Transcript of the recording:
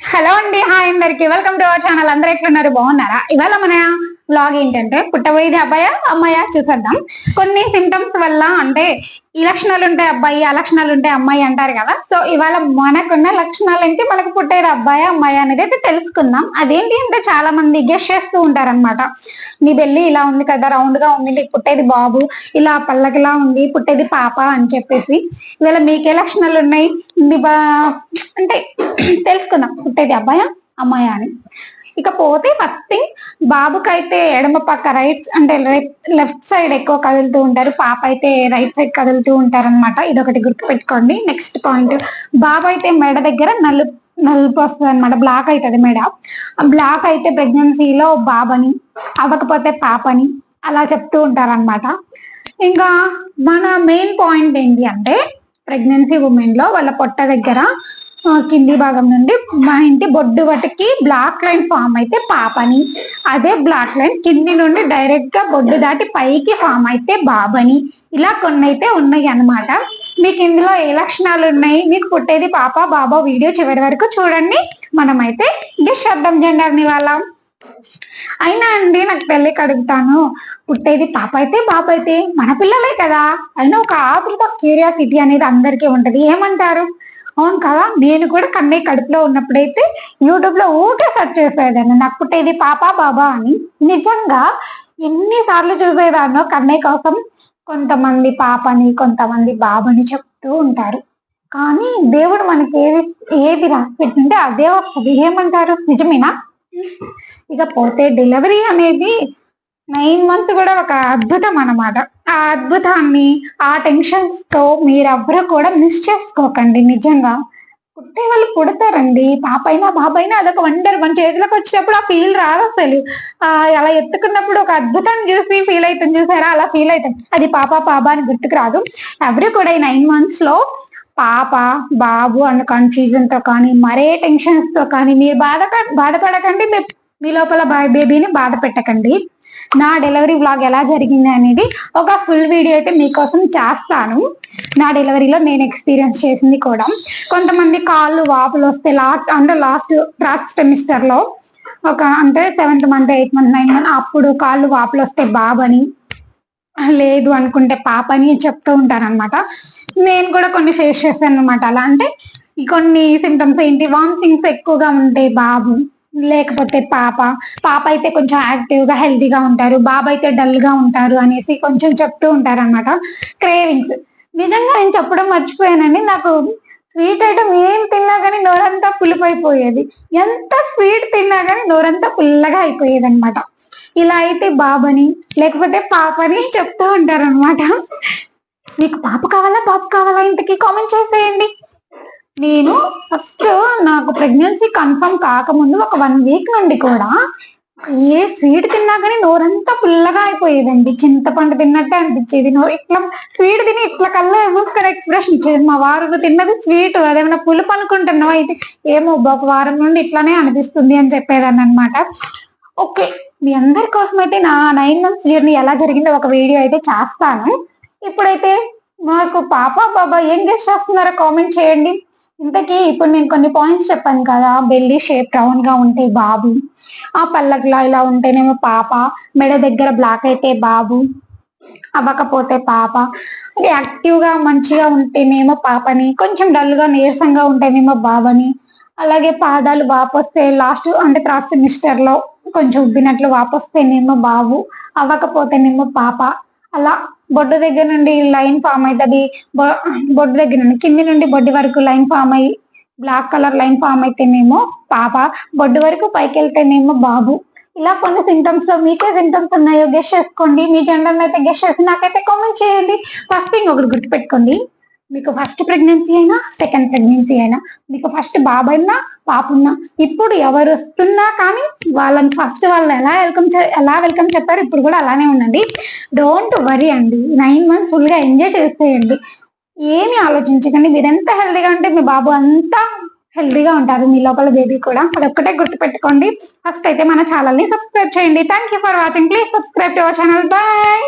Hello అండి hi అందరికి. Welcome to our channel అందరూ ఎట్లున్నారు బాగున్నారా? ఇవాళ మన బ్లాగ్ ఏంటంటే పుట్టబోయేది అబ్బాయ అమ్మాయా చూసేద్దాం. కొన్ని సిమ్టమ్స్ వల్ల అంటే ఈ లక్షణాలు ఉంటాయి అబ్బాయి ఆ లక్షణాలు ఉంటాయి అమ్మాయి అంటారు కదా. సో ఇవాళ మనకున్న లక్షణాలు ఏంటి మనకు పుట్టేది అబ్బాయి అమ్మాయి అనేది అయితే తెలుసుకుందాం. అదేంటి అంటే చాలా మంది గెస్ చేస్తూ ఉంటారన్నమాట. నీ బెల్లి ఇలా ఉంది కదా రౌండ్గా ఉంది నీకు పుట్టేది బాబు ఇలా పల్లకిలా ఉంది పుట్టేది పాప అని చెప్పేసి. ఇవాళ మీకే లక్షణాలు ఉన్నాయి? బా అంటే తెలుసుకుందాం. పుట్టేది అబ్బాయా? అమ్మాయా అని. ఇకపోతే ఫస్ట్ థింగ్ బాబుకైతే ఎడమ పక్క రైట్ అంటే లెఫ్ట్ సైడ్ ఎక్కువ కదులుతూ ఉంటారు. పాప అయితే రైట్ సైడ్ కదులుతూ ఉంటారు అనమాట ఇదొకటి గుర్తుపెట్టుకోండి. నెక్స్ట్ పాయింట్ బాబు అయితే మెడ దగ్గర నలుపు నలుపు వస్తుంది అనమాట బ్లాక్ అవుతుంది మెడ. బ్లాక్ అయితే ప్రెగ్నెన్సీలో బాబని అవ్వకపోతే పాపని అలా చెప్తూ ఉంటారనమాట ఇంకా మన మెయిన్ పాయింట్ ఏంటి అంటే ప్రెగ్నెన్సీ ఉమెన్లో వాళ్ళ పొట్ట దగ్గర కింది భాగం నుండి మా ఇంటి బొడ్డు వటికి బ్లాక్ లైన్ ఫామ్ అయితే పాపని. అదే బ్లాక్ లైన్ కింది నుండి డైరెక్ట్గా బొడ్డు దాటి పైకి ఫామ్ అయితే బాబని. ఇలా కొన్ని అయితే ఉన్నాయి అన్నమాట మీకు ఇందులో ఏ లక్షణాలు ఉన్నాయి? మీకు పుట్టేది పాప బాబా వీడియో చివరి వరకు చూడండి. మనమైతే ఇంకా చేద్దాం జెండర్ని వాళ్ళ. అయినా అండి నాకు పెళ్ళికి అడుగుతాను. పుట్టేది పాప అయితే పాప అయితే మన పిల్లలే కదా. అయినా ఒక ఆతృత క్యూరియాసిటీ అనేది అందరికీ ఉంటది. ఏమంటారు? అవును కదా? నేను కూడా కన్నయ్య కడుపులో ఉన్నప్పుడైతే యూట్యూబ్లో ఊకే సెర్చ్ చేసేదాన్ని. నాకు పుట్టేది పాప బాబా అని. నిజంగా ఎన్నిసార్లు చూసేదాన్నో కన్నయ్య కోసం కొంతమంది పాపని కొంతమంది బాబని చెప్తూ ఉంటారు. కానీ దేవుడు మనకి ఏది ఏది రాసి పెట్టింటే అదే వస్తుంది. ఏమంటారు? నిజమేనా? ఇక పోతే డెలివరీ అనేది నైన్ మంత్స్ కూడా ఒక అద్భుతం అన్నమాట. ఆ అద్భుతాన్ని ఆ టెన్షన్స్తో మీరెవ్వరూ కూడా మిస్ చేసుకోకండి నిజంగా. పుట్టే వాళ్ళు పుడతారండి. పాప అయినా బాబైనా అదొక వండర్ మన చేతిలోకి వచ్చినప్పుడు ఆ ఫీల్ రాదు అసలు. ఆ అలా ఎత్తుకున్నప్పుడు ఒక అద్భుతం చూసి ఫీల్ అవుతుంది చూసారా? అలా ఫీల్ అవుతాం అది పాప పాప అని గుర్తుకు రాదు. ఎవరు కూడా ఈ నైన్ మంత్స్లో పాప బాబు అన్న కన్ఫ్యూజన్తో కానీ మరే టెన్షన్స్తో కానీ మీరు బాధ బాధపడకండి. మీ- మీ లోపల బేబీని బాధ పెట్టకండి. నా డెలివరీ బ్లాగ్ ఎలా జరిగింది అనేది ఒక ఫుల్ వీడియో అయితే మీకోసం చేస్తాను. నా డెలివరీలో నేను ఎక్స్పీరియన్స్ చేసింది కూడా. కొంతమంది కాళ్ళు వాపులు వస్తే లాస్ట్ అంటే లాస్ట్ లాస్ట్ సెమిస్టర్లో ఒక అంటే seventh month eighth month nine month అప్పుడు కాళ్ళు వాపులు వస్తే బాబని లేదు అనుకుంటే పాప అని చెప్తూ ఉంటారనమాట నేను కూడా కొన్ని ఫేస్ చేశాను అనమాట అలా అంటే కొన్ని సిమ్టమ్స్ ఏంటి? వామిటింగ్స్ ఎక్కువగా ఉంటాయి బాబు. లేకపోతే పాప. పాప అయితే కొంచెం యాక్టివ్గా హెల్తీగా ఉంటారు. బాబు అయితే డల్గా ఉంటారు అనేసి కొంచెం చెప్తూ ఉంటారు అనమాట క్రేవింగ్స్ నిజంగా నేను చెప్పడం మర్చిపోయానండి. నాకు స్వీట్ ఐటమ్ ఏం తిన్నా కానీ నోరంతా పులిపోయిపోయేది. ఎంత స్వీట్ తిన్నా కానీ నోరంతా పుల్లగా అయిపోయేది అనమాట ఇలా అయితే బాబని లేకపోతే పాపని చెప్తూ ఉంటారు అనమాట మీకు పాప కావాలా? బాబు కావాలా? ఇంతకీ కామెంట్ చేసేయండి. నేను ఫస్ట్ నాకు ప్రెగ్నెన్సీ కన్ఫర్మ్ కాకముందు ఒక వన్ వీక్ నుండి కూడా ఏ స్వీట్ తిన్నా కానీ నోరంతా పుల్లగా అయిపోయేదండి. చింతపండు తిన్నట్టే అనిపించేది. నోరు ఇట్లా స్వీట్ తిని ఇట్లా కల్లా మూసుకొని ఎక్స్ప్రెషన్ ఇచ్చేది. మా వారు తిన్నది స్వీట్ అదేమైనా పులుపు అనుకుంటున్నావా? అయితే ఏమో ఒక వారం నుండి ఇట్లానే అనిపిస్తుంది అని చెప్పేదాన్ని అనమాట ఓకే మీ అందరి కోసం అయితే నా నైన్ మంత్స్ జర్నీ ఎలా జరిగిందో ఒక వీడియో అయితే చేస్తాను. ఇప్పుడైతే మాకు పాప బాబా ఏం గెస్ట్ చేస్తున్నారో కామెంట్ చేయండి. ఇంతకీ ఇప్పుడు నేను కొన్ని పాయింట్స్ చెప్పాను కదా బెల్లి షేప్ రౌండ్గా ఉంటే బాబు ఆ పల్లకిలా ఇలా ఉంటేనేమో పాప మెడ దగ్గర బ్లాక్ అయితే బాబు అవ్వకపోతే పాప. యాక్టివ్గా మంచిగా ఉంటేనేమో పాపని కొంచెం డల్గా నీరసంగా ఉంటేనేమో బాబని. అలాగే పాదాలు వాపొస్తే లాస్ట్ అంటే లాస్ట్ సెమిస్టర్లో కొంచెం ఉబ్బినట్లు వాపొస్తేనేమో బాబు అవ్వకపోతేనేమో పాప. అలా బొడ్డు దగ్గర నుండి లైన్ ఫామ్ అవుతుంది బొడ్డు దగ్గర నుండి కింది నుండి బొడ్డు వరకు లైన్ ఫామ్ అయ్యి బ్లాక్ కలర్ లైన్ ఫామ్ అయితేనేమో పాప బొడ్డు వరకు పైకి వెళ్తేనేమో బాబు. ఇలా కొన్ని సింటమ్స్లో మీకే సింటమ్స్ ఉన్నాయో గెస్ట్ చేసుకోండి. మీ జెండర్ అయితే గెస్ట్ చేసి నాకైతే కామెంట్ చేయండి. ఫస్ట్ థింగ్ ఒకటి గుర్తుపెట్టుకోండి. మీకు ఫస్ట్ ప్రెగ్నెన్సీ అయినా సెకండ్ ప్రెగ్నెన్సీ అయినా మీకు ఫస్ట్ బాబైనా పాపున్నా ఇప్పుడు ఎవరు వస్తున్నా కానీ వాళ్ళని ఫస్ట్ వాళ్ళు ఎలా వెల్కమ్ ఎలా వెల్కమ్ చెప్పారు ఇప్పుడు కూడా అలానే ఉండండి. డోంట్ వరీ అండి. నైన్ మంత్స్ ఫుల్గా ఎంజాయ్ చేసేయండి. ఏమి ఆలోచించకండి. మీరు ఎంత హెల్దీగా ఉంటే మీ బాబు అంతా హెల్దీగా ఉంటారు. మీ లోపల బేబీ కూడా. అదొక్కటే గుర్తుపెట్టుకోండి. ఫస్ట్ అయితే మన ఛానల్ని సబ్స్క్రైబ్ చేయండి. Thank you for watching please subscribe to our channel bye